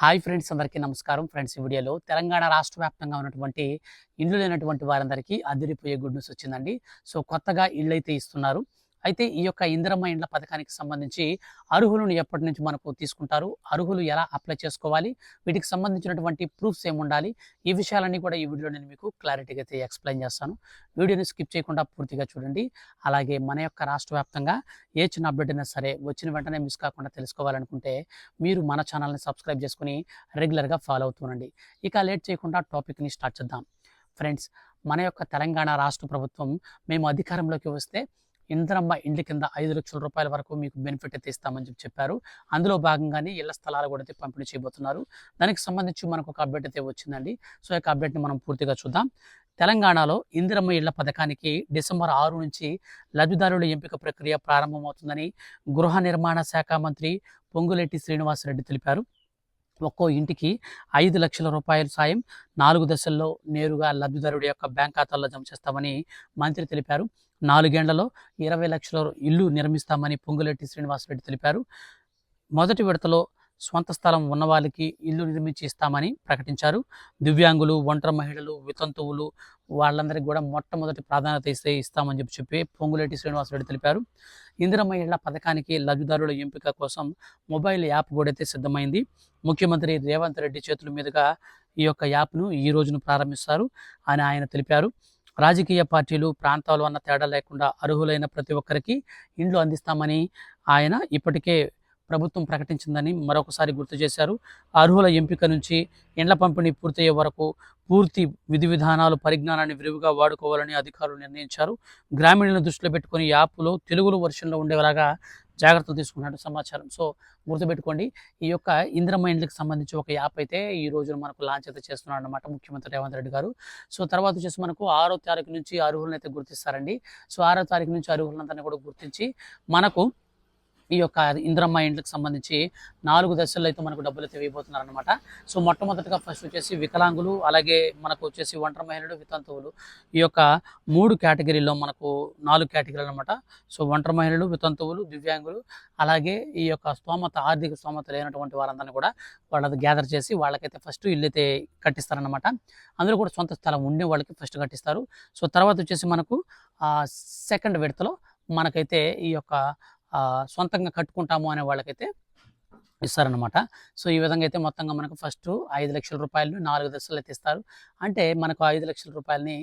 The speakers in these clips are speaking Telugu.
హాయ్ ఫ్రెండ్స్ అందరికీ నమస్కారం. ఫ్రెండ్స్ ఈ వీడియోలో తెలంగాణ రాష్ట్ర వ్యాప్తంగా ఉన్నటువంటి ఇండ్లు లేనటువంటి వారందరికీ అదిరిపోయే గుడ్ న్యూస్ వచ్చిందండి. సో కొత్తగా ఇళ్ళు అయితే ఇస్తున్నారు. అయితే ఈ యొక్క ఇందిరమ్మ ఇండ్ల పథకానికి సంబంధించి అర్హులను ఎప్పటి నుంచి మనకు తీసుకుంటారు? అర్హులు ఎలా అప్లై చేసుకోవాలి? వీటికి సంబంధించినటువంటి ప్రూఫ్స్ ఏమి ఉండాలి? ఈ విషయాలన్నీ కూడా ఈ వీడియో నేను మీకు క్లారిటీగా అయితే ఎక్స్ప్లెయిన్ చేస్తాను. వీడియోని స్కిప్ చేయకుండా పూర్తిగా చూడండి. అలాగే మన యొక్క రాష్ట్ర వ్యాప్తంగా ఏ చిన్న అప్డేట్ అయినా సరే వచ్చిన వెంటనే మిస్ కాకుండా తెలుసుకోవాలనుకుంటే మీరు మన ఛానల్ని సబ్స్క్రైబ్ చేసుకుని రెగ్యులర్గా ఫాలో అవుతుండండి ఇక లేట్ చేయకుండా టాపిక్ని స్టార్ట్ చేద్దాం. ఫ్రెండ్స్ మన యొక్క తెలంగాణ రాష్ట్ర ప్రభుత్వం మేము అధికారంలోకి వస్తే ఇంద్రమ్మ ఇంటి కింద ఐదు లక్షల రూపాయల వరకు మీకు బెనిఫిట్ అయితే ఇస్తామని చెప్పి చెప్పారు. అందులో భాగంగానే ఇళ్ళ స్థలాలు కూడా అయితే పంపిణీ చేయబోతున్నారు. దానికి సంబంధించి మనకు ఒక అప్డేట్ అయితే వచ్చిందండి. సో ఈ యొక్క అప్డేట్ని మనం పూర్తిగా చూద్దాం. తెలంగాణలో ఇందిరమ్మ ఇళ్ళ పథకానికి డిసెంబర్ ఆరు నుంచి లబ్ధిదారుల ఎంపిక ప్రక్రియ ప్రారంభమవుతుందని గృహ నిర్మాణ శాఖ మంత్రి పొంగులెట్టి శ్రీనివాసరెడ్డి తెలిపారు. ఒక్కో ఇంటికి ఐదు లక్షల రూపాయల సాయం నాలుగు దశల్లో నేరుగా లబ్ధిదారుడి యొక్క బ్యాంక్ ఖాతాల్లో జమ చేస్తామని మంత్రి తెలిపారు. నాలుగేండ్లలో ఇరవై లక్షల ఇల్లు నిర్మిస్తామని పొంగులెట్టి శ్రీనివాసరెడ్డి తెలిపారు. మొదటి విడతలో స్వంత స్థలం ఉన్న వాళ్ళకి ఇల్లు నిర్మించి ఇస్తామని ప్రకటించారు. దివ్యాంగులు ఒంటరి మహిళలు వితంతువులు వాళ్ళందరికీ కూడా మొట్టమొదటి ప్రాధాన్యత ఇస్తే ఇస్తామని చెప్పి చెప్పి పొంగులేటి శ్రీనివాసరెడ్డి తెలిపారు. ఇందిరమ్మ ఇళ్ళ పథకానికి లబ్ధిదారుల ఎంపిక కోసం మొబైల్ యాప్ కూడా అయితే సిద్ధమైంది. ముఖ్యమంత్రి రేవంత్ రెడ్డి చేతుల మీదుగా ఈ యొక్క యాప్ను ఈ రోజును ప్రారంభిస్తారు అని ఆయన తెలిపారు. రాజకీయ పార్టీలు ప్రాంతాలు అన్న తేడా లేకుండా అర్హులైన ప్రతి ఒక్కరికి ఇండ్లు అందిస్తామని ఆయన ఇప్పటికే ప్రభుత్వం ప్రకటించిందని మరొకసారి గుర్తు చేశారు. అర్హుల ఎంపిక నుంచి ఎండ్ల పంపిణీ పూర్తయ్యే వరకు పూర్తి విధి విధానాలు పరిజ్ఞానాన్ని విరివిగా వాడుకోవాలని అధికారులు నిర్ణయించారు. గ్రామీణులను దృష్టిలో పెట్టుకుని యాప్లో తెలుగులో వర్షన్లో ఉండేలాగా జాగ్రత్తలు తీసుకున్నట్టు సమాచారం. సో గుర్తుపెట్టుకోండి ఈ యొక్క ఇంద్రమ్మ ఇండ్లకు సంబంధించి ఒక యాప్ అయితే ఈ రోజున మనకు లాంచ్ అయితే చేస్తున్నారు అనమాట ముఖ్యమంత్రి రేవంత్ రెడ్డి గారు. సో తర్వాత వచ్చేసి మనకు ఆరో తారీఖు నుంచి అర్హులను అయితే గుర్తిస్తారండి. సో ఆరో తారీఖు నుంచి అర్హులందరినీ కూడా గుర్తించి మనకు ఈ యొక్క ఇంద్రమ్మ ఇండ్లకు సంబంధించి నాలుగు దశల్లో అయితే మనకు డబ్బులు అయితే వేయబోతున్నారు అనమాట సో మొట్టమొదటిగా ఫస్ట్ వచ్చేసి వికలాంగులు అలాగే మనకు వచ్చేసి ఒంటరి మహిళలు వితంతువులు. ఈ యొక్క మూడు కేటగిరీలో మనకు నాలుగు కేటగిరీలు అనమాట సో ఒంటరి మహిళలు వితంతువులు దివ్యాంగులు అలాగే ఈ యొక్క స్తోమత ఆర్థిక స్తోమత లేనటువంటి వారందరినీ కూడా వాళ్ళది గ్యాదర్ చేసి వాళ్ళకైతే ఫస్ట్ ఇల్లు అయితే కట్టిస్తారనమాట అందులో కూడా సొంత స్థలం ఉండే వాళ్ళకి ఫస్ట్ కట్టిస్తారు. సో తర్వాత వచ్చేసి మనకు సెకండ్ విడతలో మనకైతే ఈ యొక్క సొంతంగా కట్టుకుంటాము అనే వాళ్ళకైతే ఇస్తారనమాట సో ఈ విధంగా అయితే మొత్తంగా మనకు ఫస్ట్ ఐదు లక్షల రూపాయలు నాలుగు దశలు అయితే ఇస్తారు. అంటే మనకు ఐదు లక్షల రూపాయలని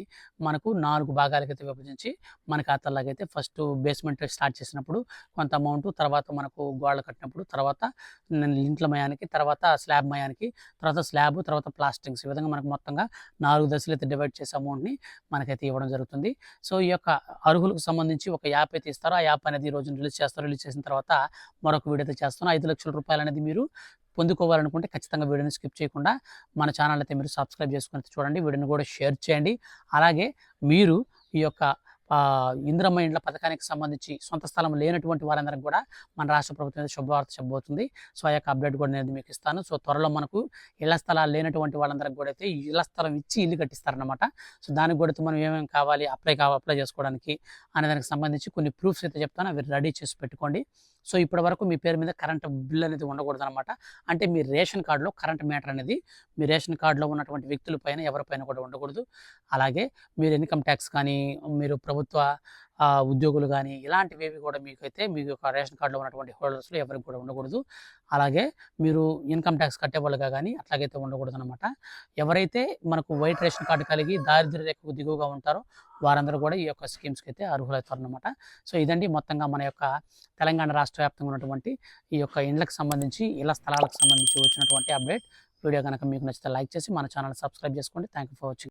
మనకు నాలుగు భాగాలకి అయితే విభజించి మన ఖాతాలాగైతే అయితే ఫస్ట్ బేస్మెంట్ స్టార్ట్ చేసినప్పుడు కొంత అమౌంట్ తర్వాత మనకు గోడలు కట్టినప్పుడు తర్వాత ఇంట్ల మయానికి తర్వాత స్లాబ్ మయానికి తర్వాత స్లాబ్ తర్వాత ప్లాస్టింగ్స్. ఈ విధంగా మనకు మొత్తంగా నాలుగు దశలు అయితే డివైడ్ చేసే అమౌంట్ని మనకైతే ఇవ్వడం జరుగుతుంది. సో ఈ యొక్క అర్హులకు సంబంధించి ఒక యాప్ అయితే ఇస్తారో. ఆ యాప్ అనేది ఈ రోజు రిలీజ్ చేస్తారు. రిలీజ్ చేసిన తర్వాత మరొక వీడియో అయితే చేస్తాను. ఐదు లక్షల రూపాయలు అనేది మీరు పొందుకోవాలనుకుంటే ఖచ్చితంగా వీడియోని స్కిప్ చేయకుండా మన ఛానల్ అయితే మీరు సబ్స్క్రైబ్ చేసుకుని చూడండి. వీడియోని కూడా షేర్ చేయండి. అలాగే మీరు ఈ యొక్క ఇందిరమ్మ ఇండ్ల పథకానికి సంబంధించి సొంత స్థలం లేనటువంటి వారందరికి కూడా మన రాష్ట్ర ప్రభుత్వం శుభవార్త చెప్పబోతుంది. సో ఆ యొక్క అప్డేట్ కూడా నేను మీకు ఇస్తాను. సో త్వరలో మనకు ఇళ్ళ స్థలాలు లేనటువంటి వాళ్ళందరికి కూడా అయితే ఇళ్ళ స్థలం ఇచ్చి ఇల్లు కట్టిస్తారనమాట సో దానికి కూడా అయితే మనం ఏమేమి కావాలి అప్లై కావాలి అప్లై చేసుకోవడానికి అనే దానికి సంబంధించి కొన్ని ప్రూఫ్స్ అయితే చెప్తాను. అవి రెడీ చేసి పెట్టుకోండి. సో ఇప్పటి వరకు మీ పేరు మీద కరెంట్ బిల్ అనేది ఉండకూడదు అనమాట అంటే మీ రేషన్ కార్డులో కరెంట్ మీటర్ అనేది మీ రేషన్ కార్డులో ఉన్నటువంటి వ్యక్తుల పైన ఎవరిపైన కూడా ఉండకూడదు. అలాగే మీరు ఇన్కమ్ ట్యాక్స్ కానీ మీరు ప్రభుత్వ ఉద్యోగులు కానీ ఇలాంటివి కూడా మీకైతే మీ యొక్క రేషన్ కార్డులో ఉన్నటువంటి హోల్డర్స్లో ఎవరికి కూడా ఉండకూడదు. అలాగే మీరు ఇన్కమ్ ట్యాక్స్ కట్టేవాళ్ళుగా కానీ అట్లాగైతే ఉండకూడదు అనమాట ఎవరైతే మనకు వైట్ రేషన్ కార్డు కలిగి దారిద్ర్య రేఖకు దిగువగా ఉంటారో వారందరూ కూడా ఈ యొక్క స్కీమ్స్కి అయితే అర్హులవుతారనమాట సో ఇదండి మొత్తంగా మన యొక్క తెలంగాణ రాష్ట్ర వ్యాప్తంగా ఉన్నటువంటి ఈ యొక్క ఇండ్లకు సంబంధించి ఇళ్ళ స్థలాలకు సంబంధించి వచ్చినటువంటి అప్డేట్. వీడియో కనుక మీకు నచ్చితే లైక్ చేసి మన ఛానల్ సబ్స్క్రైబ్ చేసుకోండి. Thank you for watching.